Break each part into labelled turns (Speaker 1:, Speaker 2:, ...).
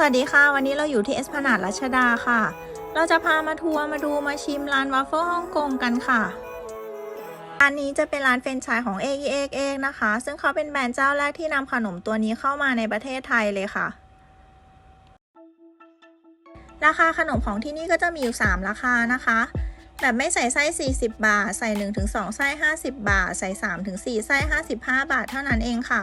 Speaker 1: สวัสดีค่ะ วันนี้เราอยู่ที่เอสพนาดรัชดาค่ะ เราจะพามาทัวร์มาดูมาชิมร้านวัฟเฟิลฮ่องกงกันค่ะอันนี้จะเป็นร้านเฟรนไชส์ของ a อ x x นะคะ ซึ่งเขาเป็นแบรนด์เจ้าแรกที่นำขนมตัวนี้เข้ามาในประเทศไทยเลยค่ะ ราคาขนมของที่นี่ก็จะมีอยู่ 3 ราคานะคะ แบบไม่ใส่ไส้ 40 บาท ใส่ 1-2 ไส้ 50 บาท ใส่ 3-4 ไส้ 55 บาทเท่านั้นเองค่ะ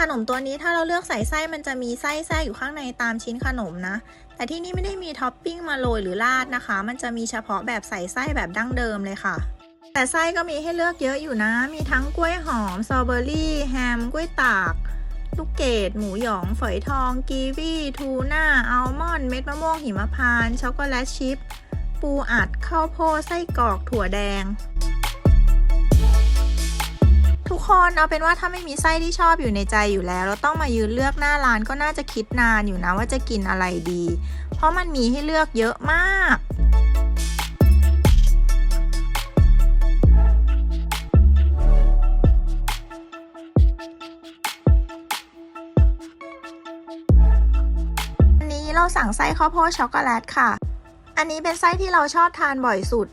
Speaker 1: ขนมตัวนี้ถ้าเราเลือกใส่ไส้มันจะมีไส้แทรกอยู่ข้างในตามชิ้นขนมนะ แต่ที่นี่ไม่ได้มีท็อปปิ้งมาโรยหรือราดนะคะ มันจะมีเฉพาะแบบใส่ไส้แบบดั้งเดิมเลยค่ะ แต่ไส้ก็มีให้เลือกเยอะอยู่นะ มีทั้งกล้วยหอมสตรอเบอรี่แฮมกล้วยตากลูกเกด หมูหยอง ฝอยทอง กีวีทูน่า อัลมอนด์ เม็ดมะม่วงหิมพานต์ ช็อกโกแลตชิพ ปูอัด ข้าวโพด ไส้กรอก ถั่วแดง ทุกคนเอาเป็นว่าถ้าไม่มีไส้ที่ชอบอยู่ในใจอยู่แล้ว เราต้องมายืนเลือกหน้าร้านก็น่าจะคิดนานอยู่นะว่าจะกินอะไรดี เพราะมันมีให้เลือกเยอะมากอันนี้เราสั่งไส้ข้าวโพดช็อกโกแลตค่ะ อันนี้เป็นไส้ที่เราชอบทานบ่อยสุด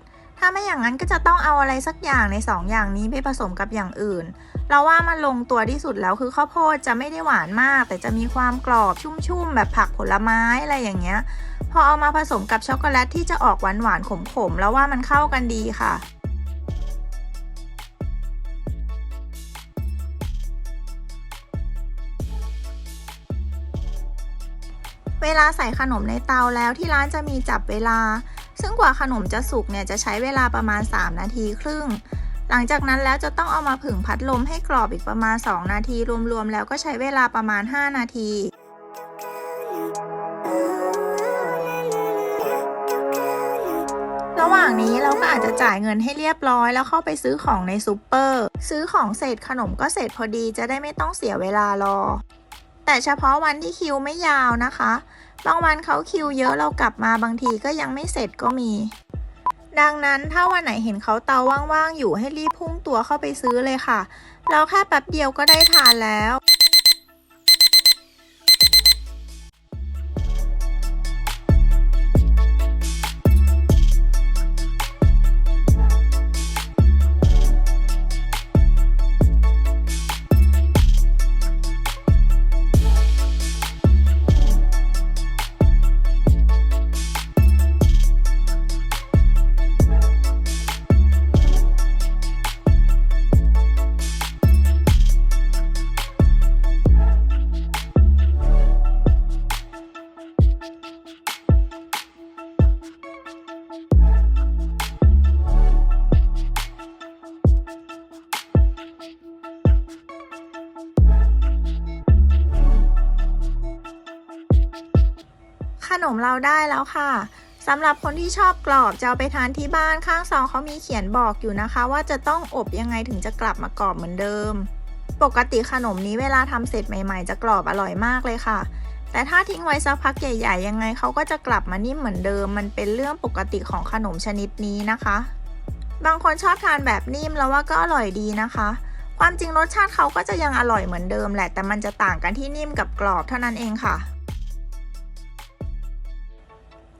Speaker 1: ถ้าไม่อย่างนั้นก็จะต้องเอาอะไรสักอย่างใน 2 อย่างนี้ไปผสมกับอย่างอื่น เราว่ามันลงตัวที่สุดแล้วคือข้าวโพดจะไม่ได้หวานมาก แต่จะมีความกรอบชุ่มๆแบบผักผลไม้อะไรอย่างเงี้ย พอเอามาผสมกับช็อกโกแลตที่จะออกหวานๆขมๆแล้วว่ามันเข้ากันดีค่ะเวลาใส่ขนมในเตาแล้วที่ร้านจะมีจับเวลา ซึ่งกว่าขนมจะสุกเนี่ยจะใช้เวลาประมาณ 3 นาทีครึ่ง หลังจากนั้นแล้วจะต้องเอามาผึ่งพัดลมให้กรอบอีกประมาณ 2 นาที รวมๆแล้วก็ใช้เวลาประมาณ 5 นาทีระหว่างนี้เราก็อาจจะจ่ายเงินให้เรียบร้อยแล้วเข้าไปซื้อของในซูเปอร์ ซื้อของเสร็จขนมก็เสร็จพอดีจะได้ไม่ต้องเสียเวลารอ แต่เฉพาะวันที่คิวไม่ยาวนะคะ บางวันเขาคิวเยอะเรากลับมาบางทีก็ยังไม่เสร็จก็มี ดังนั้นถ้าวันไหนเห็นเขาเตาว่างๆอยู่ให้รีบพุ่งตัวเข้าไปซื้อเลยค่ะ เราแค่แป๊บเดียวก็ได้ทานแล้ว นมเราได้แล้วค่ะสำหรับคนที่ชอบกรอบจะเอาไปทานที่บ้านข้างซองเขามีเขียนบอกอยู่นะคะ ว่าจะต้องอบยังไงถึงจะกลับมากรอบเหมือนเดิม ปกติขนมนี้เวลาทำเสร็จใหม่ ๆ จะกรอบอร่อยมากเลยค่ะ แต่ถ้าทิ้งไว้สักพักใหญ่ ๆ ยังไงเขาก็จะกลับมานิ่มเหมือนเดิม มันเป็นเรื่องปกติของขนมชนิดนี้นะคะ บางคนชอบทานแบบนิ่มแล้วว่าก็อร่อยดีนะคะ ความจริงรสชาติเขาก็จะยังอร่อยเหมือนเดิมแหละแต่มันจะต่างกันที่นิ่มกับกรอบเท่านั้นเองค่ะ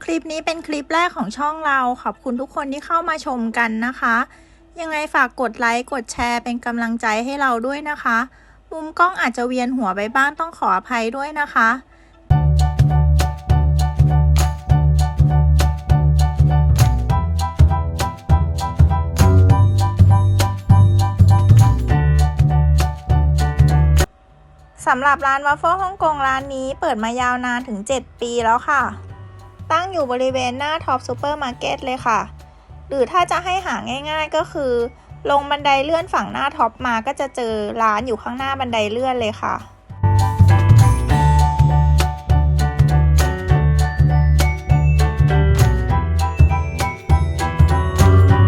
Speaker 1: คลิปนี้เป็นคลิปแรกของช่องเรา ขอบคุณทุกคนที่เข้ามาชมกันนะคะ ยังไงฝากกดไลค์กดแชร์เป็นกำลังใจให้เราด้วยนะคะ มุมกล้องอาจจะเวียนหัวไปบ้างต้องขออภัยด้วยนะคะสำหรับร้านวัฟเฟิลฮ่องกงร้านนี้เปิดมายาวนานถึง 7 ปีแล้วค่ะ ตั้งอยู่บริเวณหน้าท็อปซูเปอร์มาร์เก็ตเลยค่ะ หรือถ้าจะให้หาง่ายๆก็คือ ลงบันไดเลื่อนฝั่งหน้าท็อปมาก็จะเจอร้านอยู่ข้างหน้าบันไดเลื่อนเลยค่ะ